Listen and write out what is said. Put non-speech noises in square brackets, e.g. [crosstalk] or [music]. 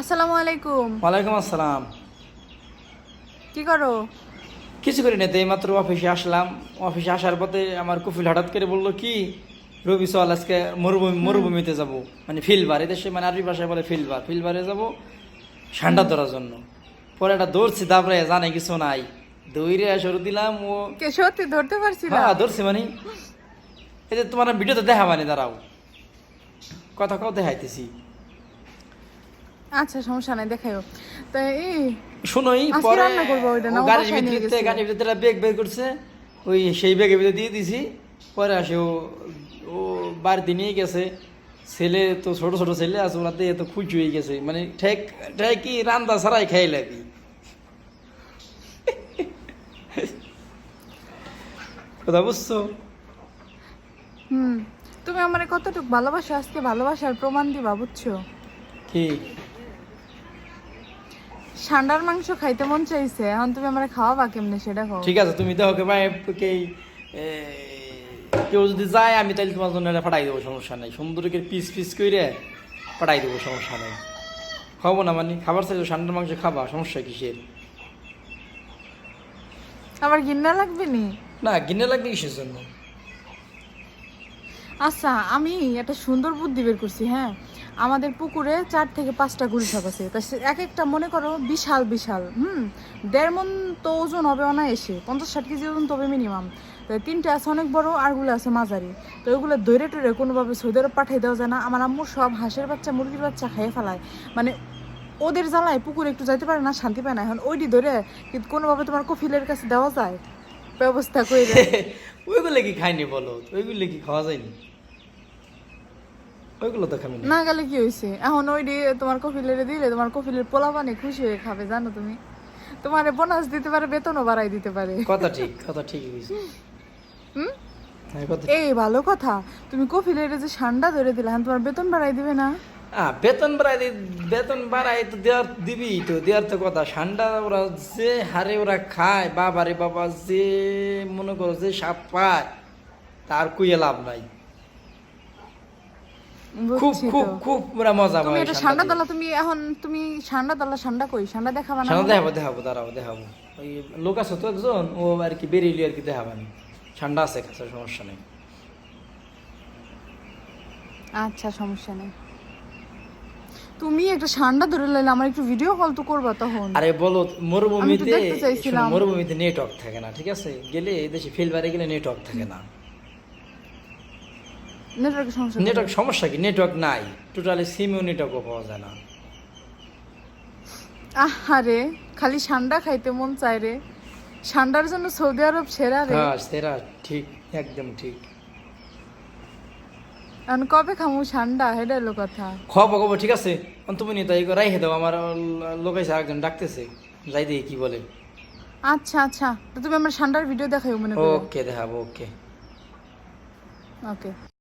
আসসালামু আলাইকুম। ওয়ালাইকুম আসসালাম। কি করো? কিছু করি না তো এইমাত্র অফিসে আসলাম। অফিসে আসার পথে আমার কফিল হঠাৎ করে বলল কি? রবি চল আজকে মরুভূমি মরুভূমিতে যাব। মানে ফিলবার এদেশে মানে আরবি ভাষায় বলে ফিলবার ফিলবারে যাব ঠান্ডা ধরার জন্য। পরে একটা দৌড়ছি তারপরে জানে কিছু নাই। দৌড়ে শুরু দিলাম ও সত্যি ধরতে পারছি না? হ্যাঁ ধরছি মানে। এই যে তোমার ভিডিওতে দেখা মানে দাঁড়াও। কথা কথা দেখাইতেছি। আচ্ছা সমস্যা নাই দেখাইও তো এই শুনোই পরে রান্না করব ওইটা না, গাড়ির ভিতরে গাড়ির ভিতরে বেগ বের করছে ওই সেই ব্যাগের ভিতরে দিয়ে দিছি পরে আসে ও ও বাড়িতে নিয়ে গেছে। ছেলে তো ছোট ছোট ছেলে আছে খুশি হয়ে গেছে। মানে ঠেক ঠেক কি রান্দা ছাড়াই খাই লাগি [laughs] কথা বুঝছ? হুম তুমি আমার কতটুকু ভালোবাসো আজকে ভালোবাসার প্রমাণ দিবা বুঝছ? কি? ষান্ডার মাংস খাইতে মন চাইছে এখন তুমি আমার খাওয়াবা কেমনে সেটা খাও ঠিক আছে তুমি দেখো ভাই কেউ যদি যায় আমি তাহলে তোমার জন্য পাঠাই দেবো সমস্যা নেই। সুন্দর করে পিস পিস করে পাঠাই দেবো সমস্যা নেই। খাব না মানে খাবার চাইলে ষান্ডার মাংস খাবা সমস্যা কিসের? আবার গিন্না লাগবে নি? না গিন্না লাগবে কিসের জন্য? আচ্ছা আমি একটা সুন্দর বুদ্ধি বের করছি হ্যাঁ? আমাদের পুকুরে চার থেকে পাঁচটা গুড়ি সাপ আছে। তা এক একটা, মনে করো, বিশাল বিশাল, হুম? দেড় মন তো ওজন হবে অনায়াসে, পঞ্চাশ, ষাট কেজি ওজন তবে মিনিমাম তিনটে আছে অনেক বড় আরগুলো আছে মাঝারি। তো ওইগুলো ধরে টরে কোনোভাবে সৌদি আরব পাঠিয়ে দেওয়া যায় না। আমার আম্মু সব হাঁসের বাচ্চা, মুরগির বাচ্চা খেয়ে ফেলায়। মানে ওদের জ্বালায়, পুকুরে একটু যাইতে পারে না, শান্তি পায় না। এখন ওইটি ধরে কিন্তু কোনোভাবে তোমার কফিলের কাছে দেওয়া যায়? ব্যবস্থা করে [laughs] ওইগুলো কি খাইনি বলো? ওইগুলো কি খাওয়া যায়নি? ওইগুলো তো খাবি না। গেলে কি হয়েছে এখন ওই দিয়ে তোমার কফিলের দিলে তোমার কফিলের পোলা পানি খুশি হয়ে খাবে জানো তুমি? তোমার বোনাস দিতে পারে বেতনও বাড়াই দিতে পারে। কথা ঠিক কথা ঠিকই হয়েছে হুম? হ্যাঁ, এই ভালো কথা তুমি কফিলের যে ঠান্ডা ধরে দিলে এখন তোমার বেতন বাড়াই দিবে না? বেতন বাড়াই বেতন বাড়াই তো দেওয়ার দিবি তো দেওয়ার তো কথা। ঠান্ডা ওরা যে হারে ওরা খায় বাবা রে বাবা যে মনে করো যে সাপ পায় তার কুইয়ে লাভ নাই। খুব খুব খুব ওরা মজা তুমি এটা ঠান্ডা দলা তুমি এখন তুমি ঠান্ডা দলা ঠান্ডা কই? ঠান্ডা দেখাবা না ঠান্ডা দেখাবো দেখাবো দাঁড়াবো দেখাবো। ওই লোক আছে তো একজন ও আর কি বেরিয়ে আর কি দেখাবো আমি ঠান্ডা আছে কাছে সমস্যা নেই। আচ্ছা সমস্যা নেই। তুমি একটা ঠান্ডা ধরে লাইলে আমার একটু ভিডিও কল তো করবা তখন। আরে বলো মরুভূমিতে মরুভূমিতে নেটওয়ার্ক থাকে না ঠিক আছে? গেলে এই দেশে ফিলবারে গেলে নেটওয়ার্ক থাকে না। নেটওয়ার্কের সমস্যা নেটওয়ার্ক সমস্যা কি? নেটওয়ার্ক নাই। টোটালি সিমও নেটওয়ার্কও পাওয়া যায় না। আহারে খালি ঠান্ডা খাইতে মন চায় রে। ঠান্ডার জন্য সৌদি আরব সেরা রে। হ্যাঁ সেরা ঠিক একদম ঠিক। এখন কবে খামু ঠান্ডা হেডা এলো কথা। খাওয়াবো খাব ঠিক আছে। তুমি নিয়ে তাই রাইহে দাও। আমার লোকাইছে একজন ডাকতেছে। যাই দেখি কি বলে। আচ্ছা আচ্ছা। তো তুমি আমার ঠান্ডার ভিডিও দেখাই মনে করো। ওকে দেখাবো ওকে। ওকে।